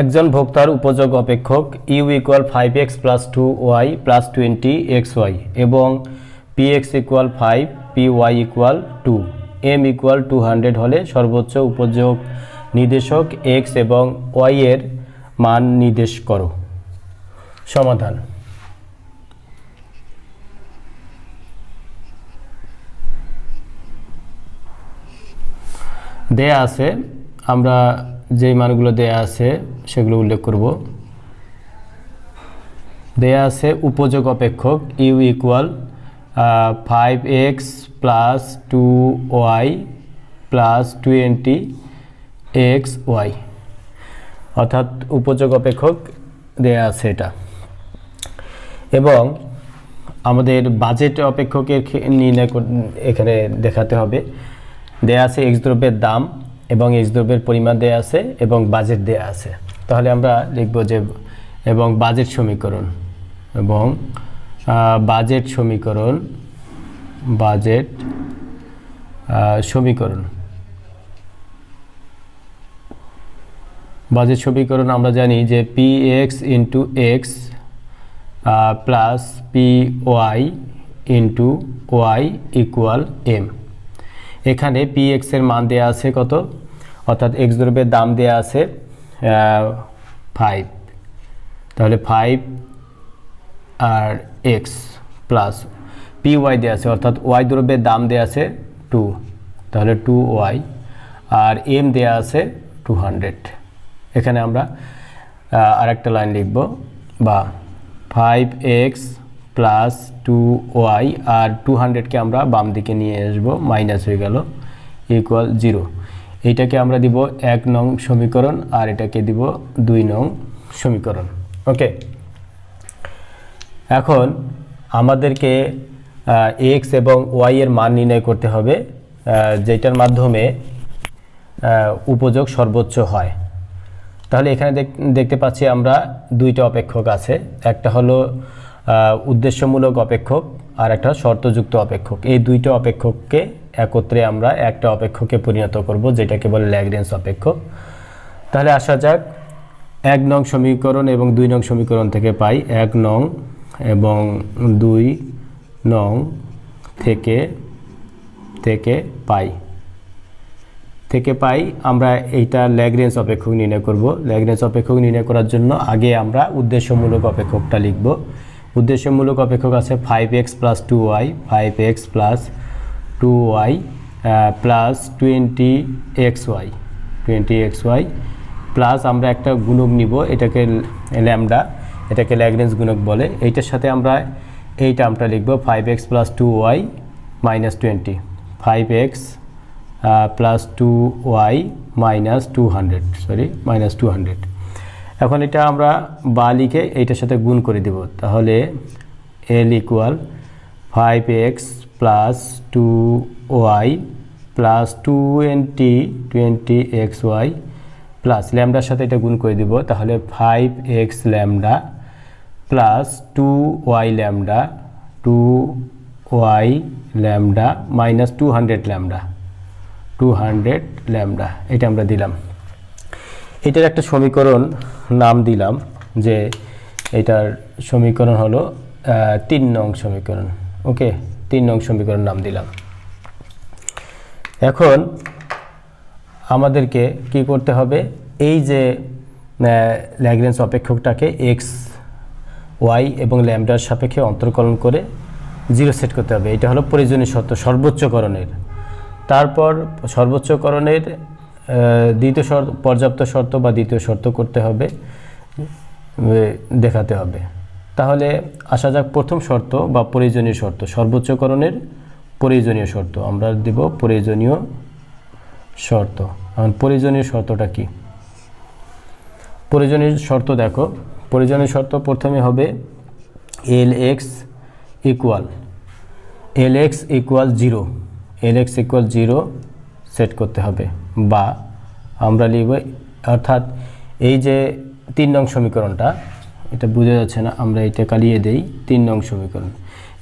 একজন ভোক্তার উপযোগ অপেক্ষক U equal five X plus two Y plus twenty X Y এবং P X equal five P Y equal two M equal two hundred হলে সর্বোচ্চ উপযোগ নির্দেশক এক্স এবং ওয়াই এর মান নির্দেশ করো। সমাধান। দেয়া আছে, আমরা যেই মানগুলো দেয়া আছে, সেগুলো উল্লেখ করব। দেয়া আছে উপযোগ অপেক্ষক U equal five X plus two Y plus twenty X Y অর্থাৎ উপযোগ অপেক্ষক দেয়া আছে এটা। এবং আমাদের বাজেট অপেক্ষকের নির্ণয় এখানে দেখাতে হবে। দেয়া আছে এক্স দ্রব্যের দাম। এবং এক্স দ্রব্যের পরিমাণ দেয়া আছে এবং বাজেট দেয়া আছে। তাহলে আমরা লিখব যে এবং বাজেট সমীকরণ এবং বাজেট সমীকরণ বাজেট সমীকরণ। বাজেট সমীকরণ আমরা জানি যে P X into X plus P Y into Y equal M এখানে পি এক্সের মান দেওয়া আছে কত? অর্থাৎ এক্স দ্রব্যের দাম দেওয়া আছে ফাইভ তাহলে ফাইভ আর এক্স প্লাস পি ওয়াই দেওয়া আছে, অর্থাৎ ওয়াই দ্রব্যের দাম দেওয়া আছে টু তাহলে টু ওয়াই আর এম দেওয়া আছে টু হান্ড্রেড এখানে আমরা আরেকটা লাইন লিখব, বা five X plus two Y আর টু হান্ড্রেডকে আমরা বাম দিকে নিয়ে আসব মাইনাস হয়ে গেল ইকুয়াল জিরো এইটাকে আমরা দিব এক নং সমীকরণ আর এটাকে দিব দুই নং সমীকরণ। ওকে এখন আমাদেরকে এক্স এবং ওয়াই এর মান নির্ণয় করতে হবে যেটার মাধ্যমে উপযোগ সর্বোচ্চ হয়। তাহলে এখানে দেখ- দেখতে পাচ্ছি আমরা দুইটা অপেক্ষক আছে। একটা হলো উদ্দেশ্যমূলক অপেক্ষক আর একটা শর্তযুক্ত অপেক্ষক। এই দুইটা অপেক্ষককে একত্রে আমরা একটা অপেক্ষকে পরিণত করব, যেটাকে বলে ল্যাগ্রেন্স অপেক্ষক তাহলে আসা যাক, এক নং সমীকরণ এবং দুই নং সমীকরণ থেকে পাই এক নং এবং দুই নং থেকে থেকে পাই। থেকে পাই, আমরা এইটা ল্যাগ্রেন্স অপেক্ষক নির্ণয় করব। ল্যাগ্রেন্স অপেক্ষক নির্ণয় করার জন্য আগে আমরা উদ্দেশ্যমূলক অপেক্ষকটা লিখব। উদ্দেশ্যমূলক অপেক্ষক আছে five X plus two Y five X plus two Y plus twenty X Y twenty X Y plus আমরা একটা গুণক নিব, এটাকে ল্যামডা, এটাকে ল্যাগ্রেন্স গুণক বলে। এইটার সাথে আমরা এই টার্মটা লিখব five X plus two Y minus twenty five X plus two Y minus two hundred sorry minus two hundred এখন এটা আমরা বা লিখে এইটার সাথে গুণ করে দেব। তাহলে L equal five X plus two Y plus twenty twenty X Y plus ল্যামডার সাথে এটা গুণ করে দিব, তাহলে five X lambda plus two Y lambda two Y lambda minus two hundred lambda two hundred lambda এটা আমরা দিলাম। এটার একটা সমীকরণ নাম দিলাম যে এটার সমীকরণ হলো তিন নং সমীকরণ। ওকে, তিন নং সমীকরণ নাম দিলাম। এখন আমাদেরকে কি করতে হবে? এই যে ল্যাগ্রেন্স অপেক্ষকটাকে এক্স ওয়াই এবং ল্যামডার সাপেক্ষে অন্তর্কলন করে জিরো সেট করতে হবে। এটা হলো প্রয়োজনীয় শর্ত, সর্বোচ্চকরণের। তারপর সর্বোচ্চকরণের দ্বিতীয় শর্ত, পর্যাপ্ত শর্ত বা দ্বিতীয় শর্ত করতে হবে দেখাতে হবে। তাহলে আসা যাক প্রথম শর্ত বা প্রয়োজনীয় শর্ত। সর্বোচ্চকরণের প্রয়োজনীয় শর্ত। আমরা দেব প্রয়োজনীয় শর্ত। এখন প্রয়োজনীয় শর্তটা কি? প্রয়োজনীয় শর্ত দেখো। প্রয়োজনীয় শর্ত প্রথমে হবে L X equal L X equal zero L X equal zero set করতে হবে বা আমরা লিখব অর্থাৎ এই যে তিন নং সমীকরণটা এটা বোঝা যাচ্ছে না, আমরা এটা কালিয়ে দেই তিন নং সমীকরণ।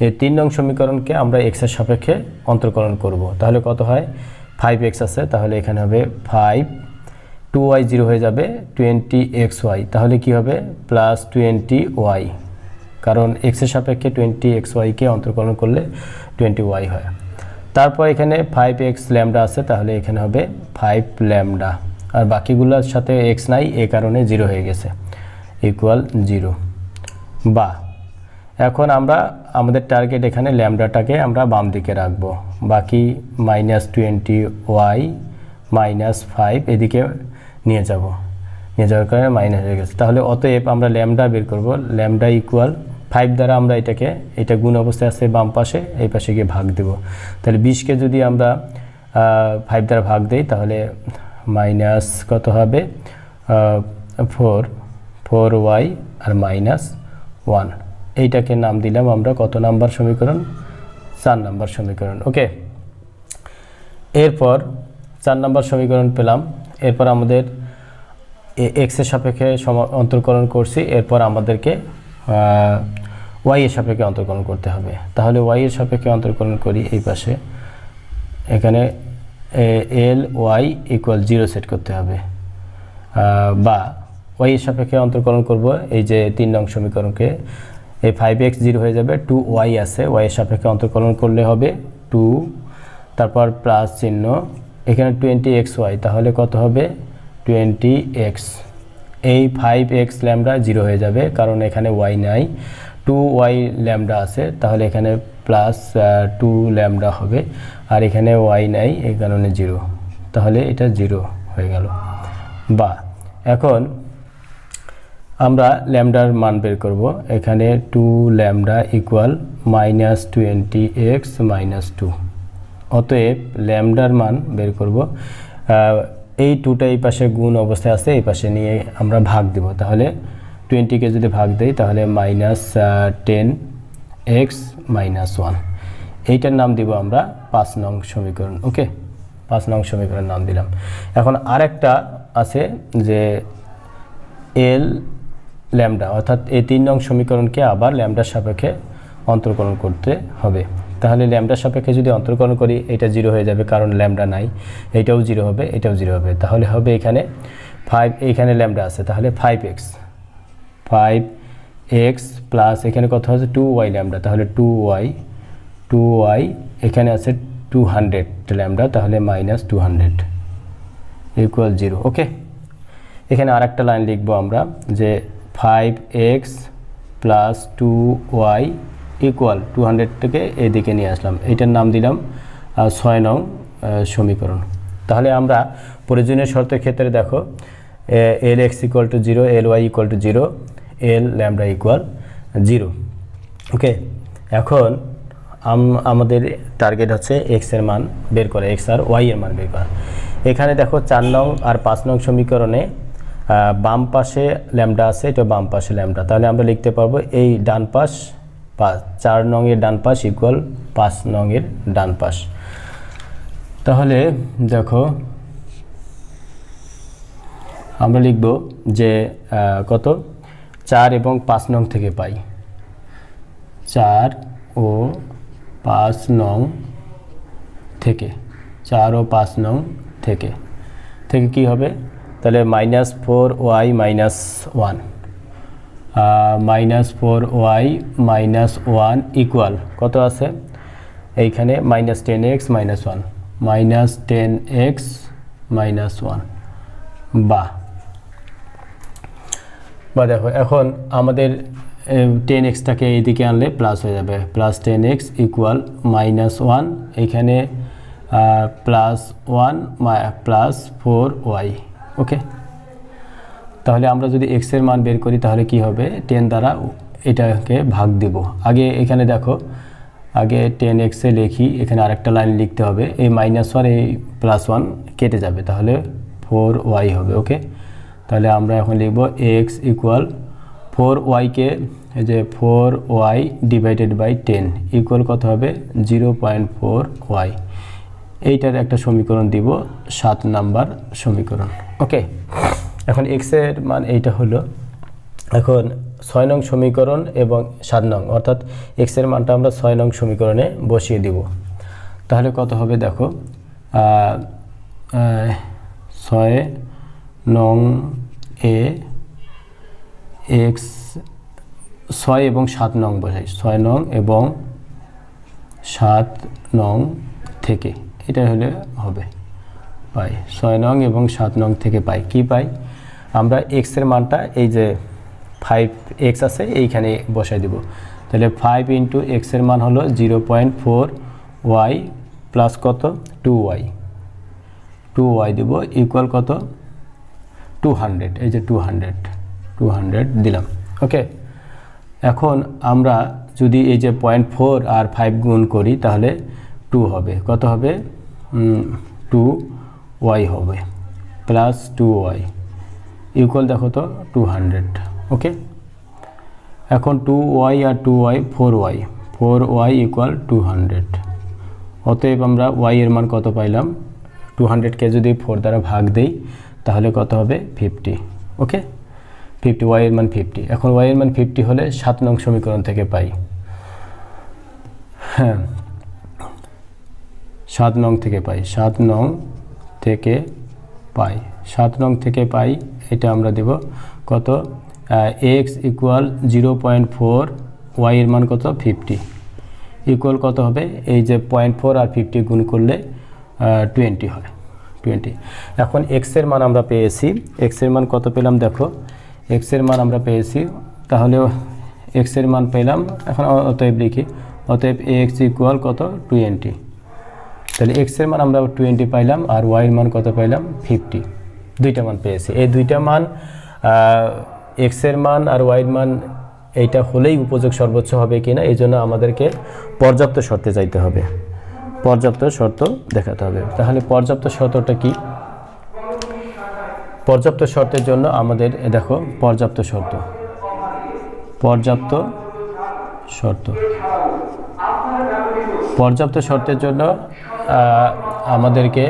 এই তিন নং সমীকরণকে আমরা এক্সের সাপেক্ষে অন্তর্করণ করব। তাহলে কত হয়? ফাইভ এক্স আছে, তাহলে এখানে হবে ফাইভ টু ওয়াই জিরো হয়ে যাবে টোয়েন্টি এক্স ওয়াই তাহলে কি হবে? প্লাস টোয়েন্টি ওয়াই কারণ এক্সের সাপেক্ষে টোয়েন্টি এক্স ওয়াইকে অন্তর্করণ করলে টোয়েন্টি ওয়াই হয়। তারপর এখানে ফাইভ এক্স ল্যামডা আছে, তাহলে এখানে হবে ফাইভ ল্যামডা আর বাকিগুলোর সাথে এক্স নাই, এ কারণে জিরো হয়ে গেছে। ইকুয়াল জিরো বা, এখন আমরা আমাদের টার্গেট এখানে ল্যামডাটাকে আমরা বাম দিকে রাখব। বাকি minus twenty Y minus five এদিকে নিয়ে যাব। নিয়ে যাওয়ার কারণে মাইনাস হয়ে গেছে। তাহলে অতএব আমরা ল্যামডা বের করব। ল্যামডা ইকুয়াল ফাইভ দ্বারা আমরা এটাকে, এটা গুণ অবস্থায় আছে বাম পাশে, এই পাশে গিয়ে ভাগ দেব। তাহলে বিশকে যদি আমরা ফাইভ দ্বারা ভাগ দিই, তাহলে মাইনাস কত হবে? ফোর ফোর ওয়াই আর মাইনাস ওয়ান। এইটাকে নাম দিলাম আমরা কত নাম্বার সমীকরণ? চার নাম্বার সমীকরণ, ওকে? এরপর চার নাম্বার সমীকরণ পেলাম। এরপর আমাদের এক্সের সাপেক্ষে অন্তর্কলন করছি। এরপর আমাদেরকে ওয়াই এর সাপেক্ষে অন্তর্কলন করতে হবে। তাহলে ওয়াই এর সাপেক্ষে অন্তর্কলন করি এই পাশে। এখানে L, Y equal zero set করতে হবে। বা ওয়াই এর সাপেক্ষে অন্তর্কলন করব, এই যে তিন নং সমীকরণকে। এই ফাইভ এক্স জিরো হয়ে যাবে টু ওয়াই আছে ওয়াই এর সাপেক্ষে অন্তর্কলন করলে হবে টু তারপর প্লাস চিহ্ন, এখানে টোয়েন্টি এক্স ওয়াই তাহলে কত হবে? টোয়েন্টি এক্স এই ফাইভ এক্স ল্যামডা জিরো হয়ে যাবে, কারণ এখানে ওয়াই নাই। টু ওয়াই ল্যামডা আছে, তাহলে এখানে প্লাস টু ল্যামডা হবে, আর এখানে ওয়াই নাই, এই কারণে জিরো তাহলে এটা জিরো হয়ে গেল। বা, এখন আমরা ল্যামডার মান বের করব। এখানে two lambda equal minus twenty X minus two. অতএব ল্যামডার মান বের করব। এই টুটা এই পাশে গুণ অবস্থায় আছে, এই পাশে নিয়ে আমরা ভাগ দেব। তাহলে টোয়েন্টিকে যদি ভাগ দেই, তাহলে minus ten X minus one. এইটার নাম দিব আমরা পাঁচ নং সমীকরণ, ওকে? পাঁচ নং সমীকরণের নাম দিলাম। এখন আরেকটা আছে যে এল ল্যামডা, অর্থাৎ এই তিন নং সমীকরণকে আবার ল্যামডার সাপেক্ষে অন্তর্কলন করতে হবে। তাহলে ল্যামডার সাপেক্ষে যদি অন্তর্কলন করি, এটা জিরো হয়ে যাবে, কারণ ল্যামডা নাই। এটাও জিরো হবে, এটাও জিরো হবে। তাহলে হবে এখানে ফাইভ এইখানে ল্যামডা আছে। তাহলে five X five X plus এখানে কত হচ্ছে টু ওয়াই ল্যামডা। তাহলে টু ওয়াই টু ওয়াই এখানে আছে টু হান্ড্রেড ল্যামডা, তাহলে minus two hundred equal zero okay এখানে আর একটা লাইন লিখব আমরা যে five X plus two Y equal two hundred থেকে এদিকে নিয়ে আসলাম। এটার নাম দিলাম ছয় নং সমীকরণ। তাহলে আমরা প্রয়োজনীয় শর্তের ক্ষেত্রে দেখো L X equal to zero L Y equal to zero L lambda equal zero okay এখন আম- আমাদের টার্গেট হচ্ছে এক্সের মান বের করা এক্স আর ওয়াই এর মান বের করা। এখানে দেখো চার নং আর পাঁচ নং সমীকরণে বাম পাশে ল্যামডা আছে, এটা বাম পাশে ল্যামডা। তাহলে আমরা লিখতে পারব এই ডান পাশ চার নংয়ের ডান পাশ ইকুয়াল পাঁচ নংয়ের ডান পাশ। তাহলে দেখো, আমরা লিখব যে কত? চার এবং পাঁচ নং থেকে পাই। চার ও পাঁচ নং থেকে, চার ও পাঁচ নং থেকে। থেকে কি হবে? তাহলে minus four Y minus one minus four Y minus one equal কত আছে? এইখানে minus ten X minus one minus ten X minus one বা বা দেখো, এখন আমাদের টেন এক্সটাকে এইদিকে আনলে প্লাস হয়ে যাবে। Plus ten X equal minus one এখানে plus one plus four Y okay তাহলে আমরা যদি এক্সের মান বের করি, তাহলে কি হবে? টেন দ্বারা এটাকে ভাগ দেব। আগে এখানে দেখো, আগে টেন এক্সে লিখি, এখানে আরেকটা লাইন লিখতে হবে। এই মাইনাস ওয়ান এই প্লাস ওয়ান কেটে যাবে। তাহলে ফোর ওয়াই হবে ওকে তাহলে আমরা এখন লিখব এক্স ইকুয়াল ফোর ওয়াইকে এই যে four Y divided by ten equal কত হবে? জিরো পয়েন্ট ফোর ওয়াই এইটার একটা সমীকরণ দিব, সাত নাম্বার সমীকরণ। ওকে, এখন এক্সের মান এইটা হলো, এখন ছয় নং সমীকরণ এবং সাত নং, অর্থাৎ এক্সের মানটা আমরা ছয় নং সমীকরণে বসিয়ে দিব। তাহলে কত হবে দেখো ছয় নং এ এক্স ছয় এবং সাত নং বসাই ছয় নং এবং সাত নং থেকে। এটা হলে হবে। পাই। ছয় নং এবং সাত নং থেকে পাই। কি পাই? আমরা এক্সের মানটা এই যে ফাইভ এক্স আছে, এইখানে বসাই দেব। তাহলে ফাইভ ইন্টু এক্সের মান হলো zero point four Y plus কত? টু ওয়াই টু ওয়াই দেবো ইকুয়াল কত? টু হান্ড্রেড এই যে টু হান্ড্রেড টু হান্ড্রেড দিলাম। ওকে? এখন আমরা যদি এই যে পয়েন্ট ফোর আর ফাইভ গুণ করি, তাহলে টু হবে। কত হবে? টু ওয়াই হবে। প্লাস টু ওয়াই ইকুয়াল দেখো তো টু হান্ড্রেড ওকে এখন টু ওয়াই আর two Y four Y four Y equal two hundred অতএব আমরা ওয়াই এর মান কত পাইলাম? টু হান্ড্রেডকে যদি ফোর দ্বারা ভাগ দেই, তাহলে কত হবে? ফিফটি ওকে ফিফটি ওয়াই এর মান ফিফটি এখন ওয়াই এর মান ফিফটি হলে সাত নং সমীকরণ থেকে পাই। হ্যাঁ। সাত নং থেকে পাই, সাত নং থেকে পাই, সাত নং থেকে পাই, এটা আমরা দেব কত? X equal zero point four Y এর মান কত? ফিফটি ইকুয়াল কত হবে? এই যে পয়েন্ট ফোর আর ফিফটি গুণ করলে টোয়েন্টি হয় টোয়েন্টি এখন এক্সের মান আমরা পেয়েছি এক্সের মান কত পেলাম দেখো? এক্সের মান আমরা পেয়েছি তাহলে এক্সের মান পেলাম, এখন অতএব লিখি, অতএব এক্স ইকুয়াল কত? টোয়েন্টি তাহলে এক্সের মান আমরা টোয়েন্টি পাইলাম আর ওয়াইয়ের মান কত পাইলাম? ফিফটি দুইটা মান পেয়েছি। এই দুইটা মান এক্সের মান আর ওয়াইয়ের মান, এইটা হলেই উপযোগ সর্বোচ্চ হবে কিনা, এই জন্য আমাদেরকে পর্যাপ্ত শর্তে যাইতে হবে। পর্যাপ্ত শর্ত দেখাতে হবে। তাহলে পর্যাপ্ত শর্তটা কি? পর্যাপ্ত শর্তের জন্য আমাদের দেখো, পর্যাপ্ত শর্ত। পর্যাপ্ত শর্ত। পর্যাপ্ত শর্তের জন্য আমাদেরকে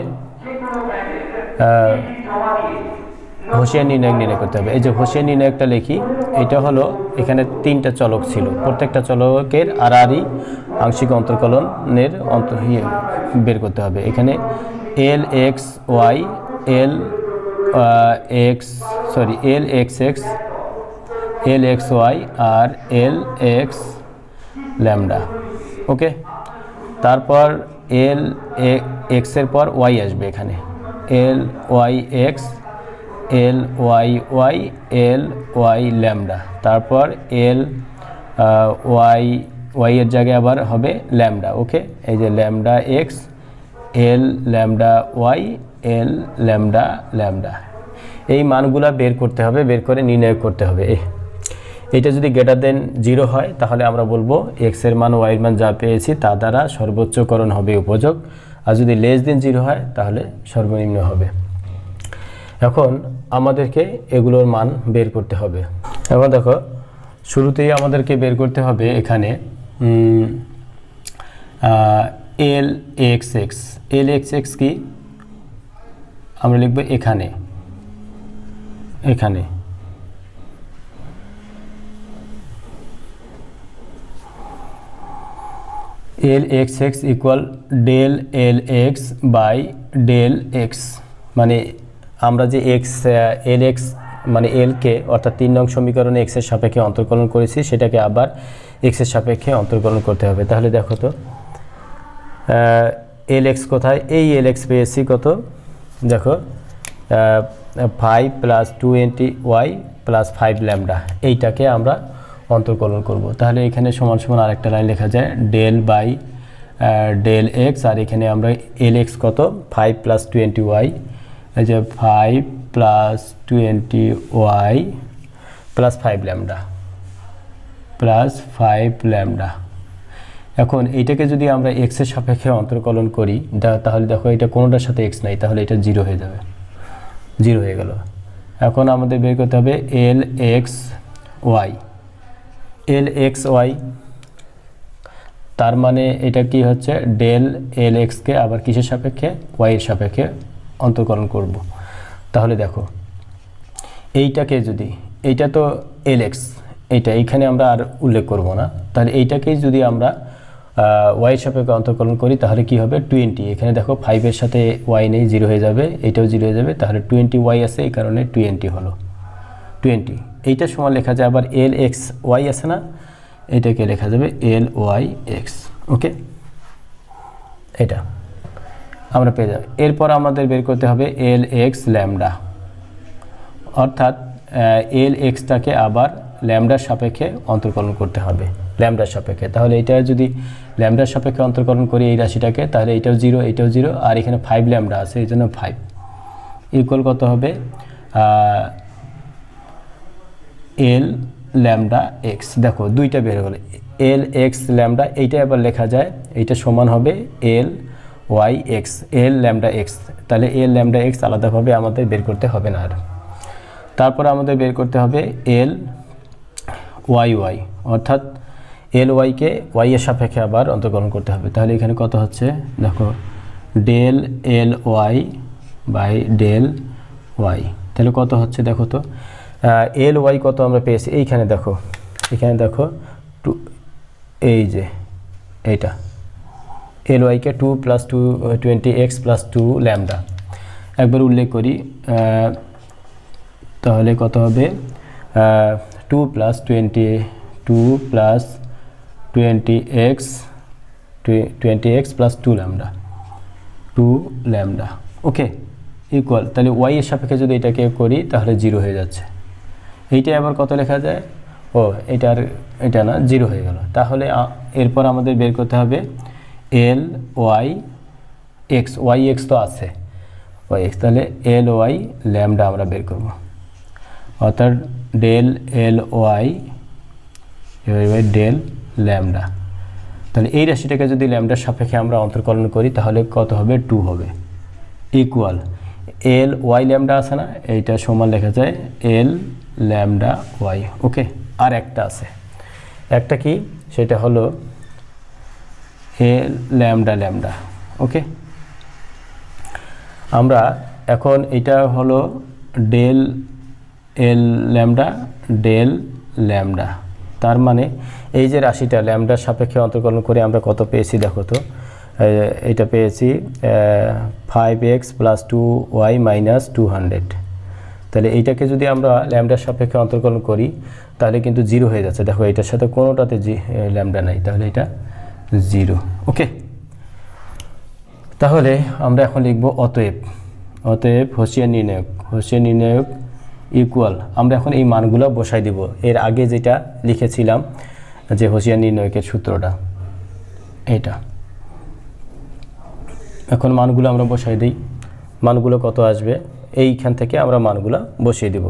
হোসিয়ার নির্ণয় নির্ণয় করতে হবে। এই যে হোসিয়ার নির্ণয়কটা লিখি, এটা হলো এখানে তিনটা চলক ছিল। প্রত্যেকটা চলকের আড়াআড়ি আংশিক অন্তর্কলনের অন্তর ইয়ে বের করতে হবে। এখানে L X Y, L X, sorry, L X X, L X Y আর এল এক্স ল্যামডা। ওকে? তারপর এল এক্সের পর ওয়াই আসবে এখানে। L Y X L Y Y L Y lambda. তারপর এল ওয়াই ওয়াই এর জায়গায় আবার হবে ল্যামডা, ওকে? এই যে lambda X L lambda Y L lambda lambda. এই মানগুলা বের করতে হবে, বের করে নির্ণয় করতে হবে। এটা যদি গ্রেটার দেন জিরো হয়, তাহলে আমরা বলব এক্সের মান ওয়াই এর মান যা পেয়েছি তা দ্বারা সর্বোচ্চকরণ হবে উপযোগ। আর যদি লেস দেন জিরো হয়, তাহলে সর্বনিম্ন হবে। এখন আমাদেরকে এগুলোর মান বের করতে হবে। এখন দেখো, শুরুতেই আমাদেরকে বের করতে হবে এখানে L X X L X X কি? আমরা লিখব এখানে। এখানে। L X X equal del L X by del X. মানে আমরা যে এক্স এল এক্স মানে এলকে অর্থাৎ তিন নং সমীকরণে এক্সের সাপেক্ষে অন্তর্কলন করেছি, সেটাকে আবার এক্সের সাপেক্ষে অন্তর্কলন করতে হবে। তাহলে দেখো তো এল এক্স কোথায়? এই এল এক্স পেয়েছি কত? দেখো five plus twenty Y plus five lambda. এইটাকে আমরা অন্তর্কলন করব। তাহলে এখানে সমান সমান আরেকটা লাইন লেখা যায় ডেল বাই ডেল এক্স আর এখানে আমরা এল এক্স কত? ফাইভ প্লাস টোয়েন্টি ওয়াই এই যে five plus twenty Y plus five lambda plus five lambda এখন এইটাকে যদি আমরা এক্সের সাপেক্ষে অন্তর্কলন করি তাহলে দেখো এটা কোনোটার সাথে এক্স নাই, তাহলে এটা জিরো হয়ে যাবে। জিরো হয়ে গেল। এখন আমাদের বের করতে হবে L X Y L X Y. তার মানে এটা কি হচ্ছে? ডেল এল এক্সকে আবার কিসের সাপেক্ষে? ওয়াই এর সাপেক্ষে অন্তর্কলন করব। তাহলে দেখো, এইটাকে যদি, এইটা তো এল এক্স, এইটা এইখানে আমরা আর উল্লেখ করব না। তাহলে এইটাকেই যদি আমরা ওয়াই সাপেক্ষে অন্তর্কলন করি, তাহলে কি হবে? টোয়েন্টি। এখানে দেখো ফাইভের সাথে ওয়াই নেই জিরো হয়ে যাবে, এটাও জিরো হয়ে যাবে, তাহলে টোয়েন্টি ওয়াই আছে, এই কারণে টোয়েন্টি হলো। টোয়েন্টি। এইটা সময় লেখা যায় আবার এল এক্স ওয়াই আছে না? এটাকে লেখা যাবে এল ওয়াই এক্স ওকে? এটা। আমরা পেয়ে যাব। এরপর আমাদের বের করতে হবে এল এক্স ল্যামডা। অর্থাৎ এল এক্সটাকে আবার ল্যামডার সাপেক্ষে অন্তর্কলন করতে হবে। ল্যামডার সাপেক্ষে। তাহলে এটা যদি ল্যামডার সাপেক্ষে অন্তর্কলন করি এই রাশিটাকে, তাহলে এটাও জিরো এটাও জিরো, আর এখানে ফাইভ ল্যামডা আছে, এই জন্য ফাইভ ইকুয়াল কত হবে? L lambda X. দেখো, দুইটা বের হলো। এল, এক্স, ল্যামডা, এইটা আবার লেখা যায়, এইটা সমান হবে L, Y, X. L, lambda, X. তাহলে এল, ল্যামডা, এক্স আলাদাভাবে আমাদের বের করতে হবে না আর। তারপরে আমাদের বের করতে হবে এল, ওয়াই ওয়াই। অর্থাৎ এল ওয়াইকে ওয়াই এর সাপেক্ষে আবার অন্তর্কলন করতে হবে। তাহলে এখানে কত হচ্ছে? দেখো, del L Y by del Y. তাহলে কত হচ্ছে দেখো তো? এল ওয়াই কত আমরা পেয়েছি? এইখানে দেখো, এখানে দেখো টু এই যে, এইটা। L ওয়াইকে two plus two twenty X plus two lambda একবার উল্লেখ করি তাহলে কত হবে? Two plus twenty two plus twenty X twenty X plus two lambda two lambda okay equal তাহলে ওয়াই এর সাপেক্ষে যদি এটাকে করি, তাহলে জিরো হয়ে যাচ্ছে। এইটাই আবার কত লেখা যায়? ও, এটার, এটা না, জিরো হয়ে গেল। তাহলে এরপর আমাদের বের করতে হবে L Y X Y X তো আছে। ওয়াই এক্স, তাহলে এল ওয়াই ল্যামডা আমরা বের করব। অর্থাৎ ডেল এল ওয়াই এবার ডেল ল্যামডা। তাহলে এই রাশিটাকে যদি ল্যামডার সাপেক্ষে আমরা অন্তর্কলন করি, তাহলে কত হবে? টু হবে। ইকুয়াল। এল ওয়াই ল্যামডা আছে না? এইটা সমান লেখা যায় এল ল্যামডা ওয়াই। ওকে, আর একটা আছে। একটা কি? সেটা হলো এল ল্যামডা ল্যামডা। ওকে? আমরা এখন এটা হলো del L lambda, del lambda. তার মানে এই যে রাশিটা ল্যামডার সাপেক্ষে অন্তর্কলন করে আমরা কত পেয়েছি দেখো তো। এটা পেয়েছি five X plus two Y minus two hundred তাহলে এইটাকে যদি আমরা ল্যামডার সাপেক্ষে অন্তর্কলন করি, তাহলে কিন্তু জিরো হয়ে যাচ্ছে। দেখো, এটার সাথে কোনোটাতে জি ল্যামডা নাই, তাহলে এটা জিরো। ওকে? তাহলে আমরা এখন লিখব অতএব। অতএব হোসিয়ার নির্ণায়ক। হোসিয়ার নির্ণায়ক ইকুয়াল আমরা এখন এই মানগুলো বসাই দিব। এর আগে যেটা লিখেছিলাম যে হোসিয়ার নির্ণায়কের সূত্রটা, এটা। এখন মানগুলো আমরা বসাই দিই। মানগুলো কত আসবে? এইখান থেকে আমরা মানগুলো বসিয়ে দিব।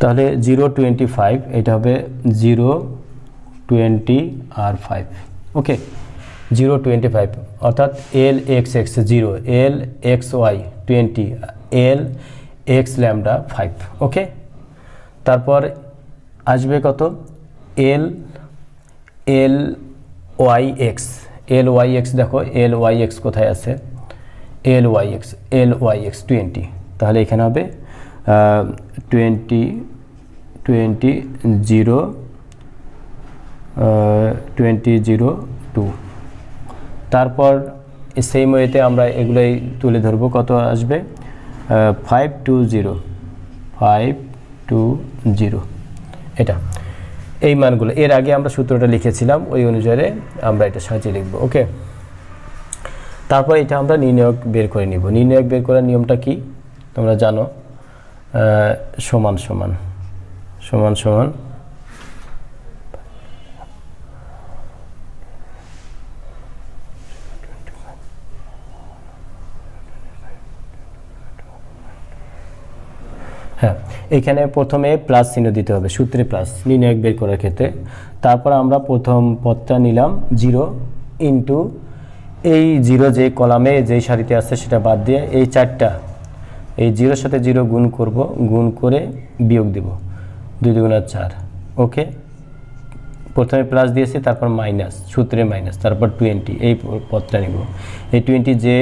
তাহলে জিরো টোয়েন্টি ফাইভ, এটা হবে জিরো টোয়েন্টি আর five. Okay, zero twenty five, অর্থাৎ L X X zero, L X Y twenty, L X lambda five, okay? তারপর আসবে কত? L L Y X L Y X দেখো এল ওয়াই এক্স কোথায় আছে? L Y X L Y X twenty তাহলে এখানে হবে twenty twenty zero twenty zero two তারপর সেম ওয়েতে আমরা এগুলোই তুলে ধরবো, কত আসবে? Five two zero five two zero এটা। এই মানগুলো, এর আগে আমরা সূত্রটা লিখেছিলাম, ওই অনুযায়ী আমরা এটা সাজিয়ে লিখব, ওকে? তারপর এটা আমরা নির্ণয়ক বের করে নিব। নির্ণয়ক বের করার নিয়মটা কি? তোমরা জানো সমান সমান সমান সমান হ্যাঁ এখানে প্রথমে প্লাস চিহ্ন দিতে হবে, সূত্রে প্লাস নির্ণায়ক বের করার ক্ষেত্রে। তারপর আমরা প্রথম পদটা নিলাম জিরো ইন্টু এই জিরো যে কলামে যেই সারিতে আছে সেটা বাদ দিয়ে এই চারটা, এই জিরোর সাথে জিরো গুণ করব, গুণ করে বিয়োগ দিব, দুই দুগুণা চার ওকে প্রথমে প্লাস দিয়েছি, তারপর মাইনাস সূত্রে মাইনাস তারপর টোয়েন্টি এই পদটা নিব। এই টোয়েন্টি যে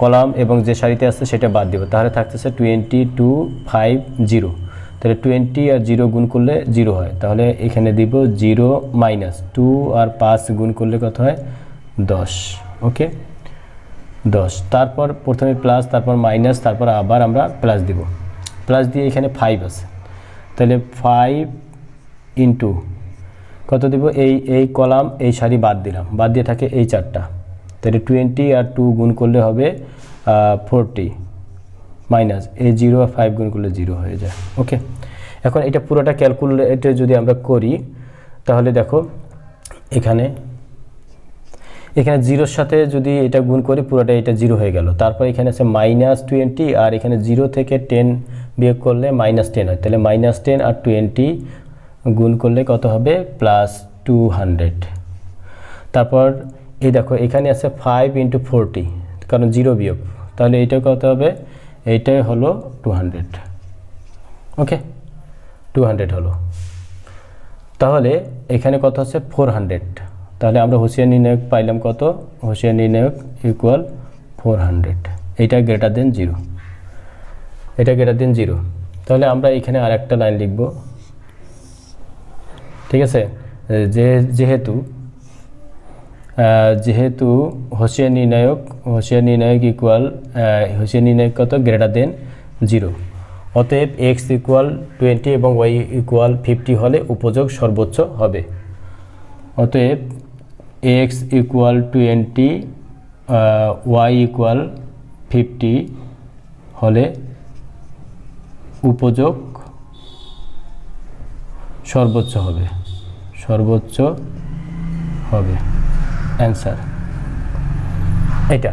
কলাম এবং যে সারিতে আছে সেটা বাদ দিব। তাহলে থাকতেছে টোয়েন্টি টু ফাইভ জিরো তাহলে টোয়েন্টি আর জিরো গুণ করলে জিরো হয়। তাহলে এখানে দিব জিরো মাইনাস টু আর পাঁচ গুণ করলে কত হয়? দশ। ওকে? দশ। তারপর প্রথমে প্লাস তারপর মাইনাস তারপর আবার আমরা প্লাস দিব। প্লাস দিয়ে এখানে ফাইভ আছে। তাহলে ফাইভ ইন্টু কত দিব? এই এই কলাম, এই সারি বাদ দিলাম। বাদ দিয়ে থাকে এই চারটা। তাহলে টোয়েন্টি আর টু গুণ করলে হবে ফোরটি মাইনাস এই জিরো আর ফাইভ গুণ করলে জিরো হয়ে যায় ওকে এখন এটা পুরোটা ক্যালকুলেটে যদি আমরা করি, তাহলে দেখো, এখানে এখানে জিরোর সাথে যদি এটা গুণ করি, পুরোটা এটা জিরো হয়ে গেল। তারপর এখানে আছে মাইনাস টোয়েন্টি আর এখানে জিরো থেকে টেন বিয়োগ করলে মাইনাস টেন হয়। তাহলে মাইনাস টেন আর টোয়েন্টি গুণ করলে কত হবে? প্লাস টু হান্ড্রেড তারপর এই দেখো, এখানে আছে ফাইভ ইন্টু ফোরটি কারণ জিরো বিয়োগ। তাহলে এইটা কত হবে? এইটাই হলো two hundred okay two hundred হলো। তাহলে এখানে কত হচ্ছে ফোর হান্ড্রেড তাহলে আমরা হোসিয়ার নির্ণায়ক পাইলাম কত? হোসিয়ার নির্ণায়ক ইকুয়াল ফোর হান্ড্রেড এইটা গ্রেটার দেন জিরো এটা গ্রেটার দেন জিরো তাহলে আমরা এখানে আর একটা লাইন লিখব। ঠিক আছে? যেহেতু যেহেতু হোসিয়ার নির্ণায়ক হোসিয়ার নির্ণায়ক ইকুয়াল হোসিয়ার নির্ণায়ক কত? গ্রেটার দেন জিরো অতএব এক্স ইকুয়াল টোয়েন্টি এবং ওয়াই ইকুয়াল ফিফটি হলে উপযোগ সর্বোচ্চ হবে। অতএব X equal twenty Y equal fifty হলে উপযোগ সর্বোচ্চ হবে। সর্বোচ্চ হবে। অ্যান্সার এটা